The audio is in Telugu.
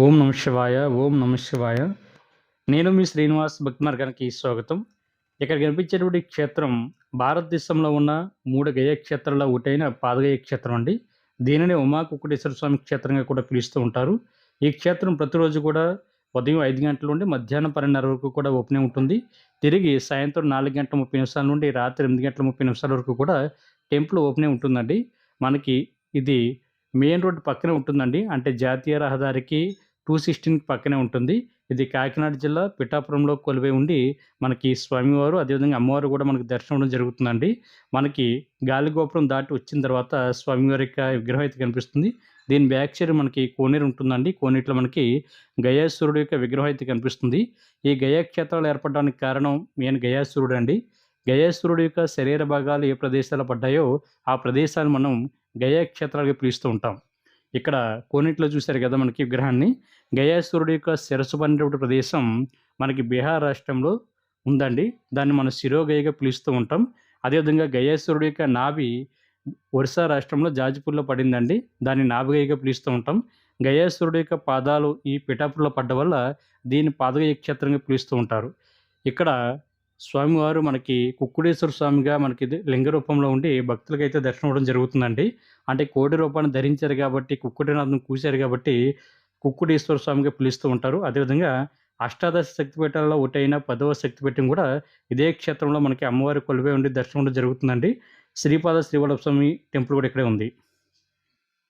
ఓం నమ శివాయ ఓం నమ శివాయ. నేను మీ శ్రీనివాస్ భక్తి మార్గానికి స్వాగతం. ఇక్కడ కనిపించేటువంటి క్షేత్రం భారతదేశంలో ఉన్న మూడు గయక్షేత్రాల్లో ఒకటైన పాదగయ క్షేత్రం అండి. దీనిని ఉమాకుక్కటేశ్వర స్వామి క్షేత్రంగా కూడా పిలుస్తూ ఉంటారు. ఈ క్షేత్రం ప్రతిరోజు కూడా ఉదయం ఐదు గంటల నుండి మధ్యాహ్నం పన్నెండున్నర వరకు కూడా ఓపెన్ ఉంటుంది. తిరిగి సాయంత్రం నాలుగు గంటల ముప్పై నిమిషాల నుండి రాత్రి ఎనిమిది గంటల ముప్పై నిమిషాల వరకు కూడా టెంపుల్ ఓపెన్ ఉంటుందండి. మనకి ఇది మెయిన్ రోడ్ పక్కనే ఉంటుందండి. అంటే జాతీయ రహదారికి టూ సిక్స్టీన్ పక్కనే ఉంటుంది. ఇది కాకినాడ జిల్లా పిఠాపురంలో కొలువై ఉండి మనకి స్వామివారు అదేవిధంగా అమ్మవారు కూడా మనకి దర్శనం జరుగుతుందండి. మనకి గాలిగోపురం దాటి వచ్చిన తర్వాత స్వామివారి యొక్క విగ్రహం అయితే కనిపిస్తుంది. దీని బ్యాక్ సైడ్ మనకి కోనేరు ఉంటుందండి. కోనేటిలో మనకి గయాసురుడు యొక్క విగ్రహం అయితే కనిపిస్తుంది. ఈ గయాక్షేత్రాలు ఏర్పడడానికి కారణం మెయిన్ గయాసురుడు అండి గయాసురుడు యొక్క శరీర భాగాలు ఏ ప్రదేశాలు పడ్డాయో ఆ ప్రదేశాలు మనం గయా క్షేత్రాలుగా పిలుస్తూ ఉంటాం. ఇక్కడ కోనేటిలో చూశారు కదా మనకి విగ్రహాన్ని. గయాసురుడు యొక్క శిరస్సు పడినటువంటి ప్రదేశం మనకి బీహార్ రాష్ట్రంలో ఉందండి. దాన్ని మనం శిరోగయగా పిలుస్తూ ఉంటాం. అదేవిధంగా గయేశ్వరుడు యొక్క నాభి ఒరిస్సా రాష్ట్రంలో జాజిపూర్లో పడిందండి. దాన్ని నాభిగయగా పిలుస్తూ ఉంటాం. గయాసురుడు యొక్క పాదాలు ఈ పిఠాపురలో పడ్డ వల్ల దీన్ని పాదగయ క్షేత్రంగా పిలుస్తూ ఉంటారు. ఇక్కడ స్వామివారు మనకి కుక్కుడేశ్వర స్వామిగా మనకి ఇది లింగ రూపంలో ఉండి భక్తులకైతే దర్శనం అవ్వడం జరుగుతుందండి. అంటే కోడి రూపాన్ని ధరించారు కాబట్టి కుక్కుడినాథం కూశారు కాబట్టి కుక్కుడేశ్వర స్వామిగా పిలుస్తూ ఉంటారు. అదేవిధంగా అష్టాదశ శక్తిపీఠాలలో ఒకటైన పదవ శక్తిపీఠం కూడా ఇదే క్షేత్రంలో మనకి అమ్మవారి కొలువే ఉండి దర్శనం కూడా జరుగుతుందండి. శ్రీపాద శ్రీవల్లభ స్వామి టెంపుల్ కూడా ఇక్కడే ఉంది.